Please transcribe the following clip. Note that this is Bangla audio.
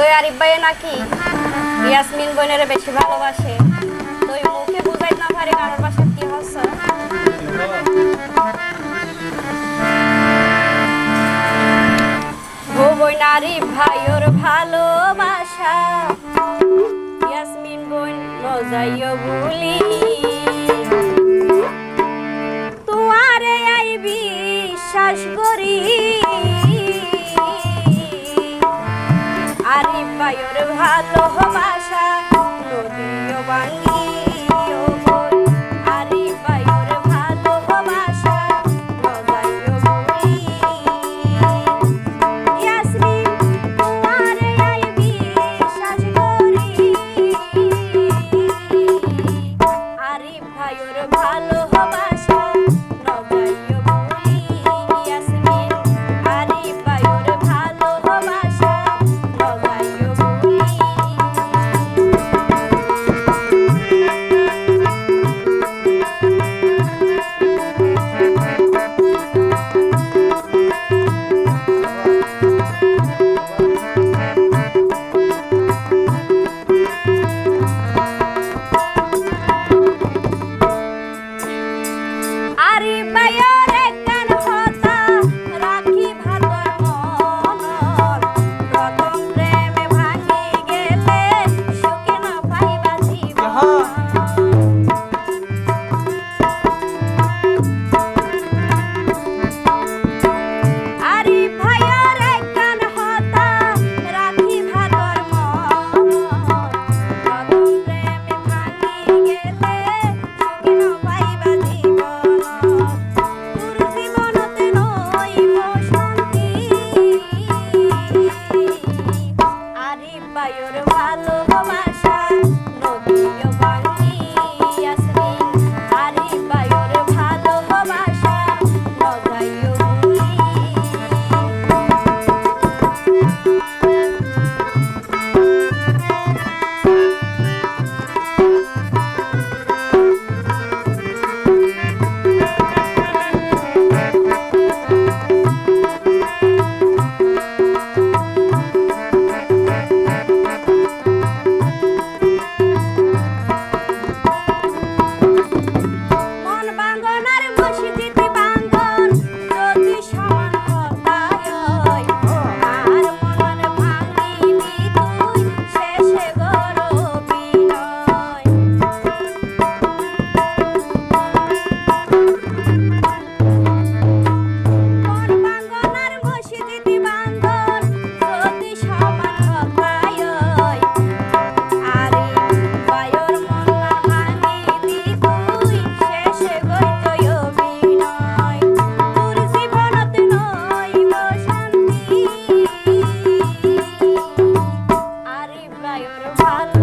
তো আরিফ ভাইয়ে নাকি ইয়াসমিন বোনেরে বেশি ভালোবাসে। তুই মুখে বুঝাই না পারে কারোর বাসা কি হচ্ছে। ও বইনারি ভাইয়ের ভালোবাসা, ইয়াসমিন বোন নজাইও বলি তোমারে আইবি বিশ্বাস করি। ভালো my Toyota Run.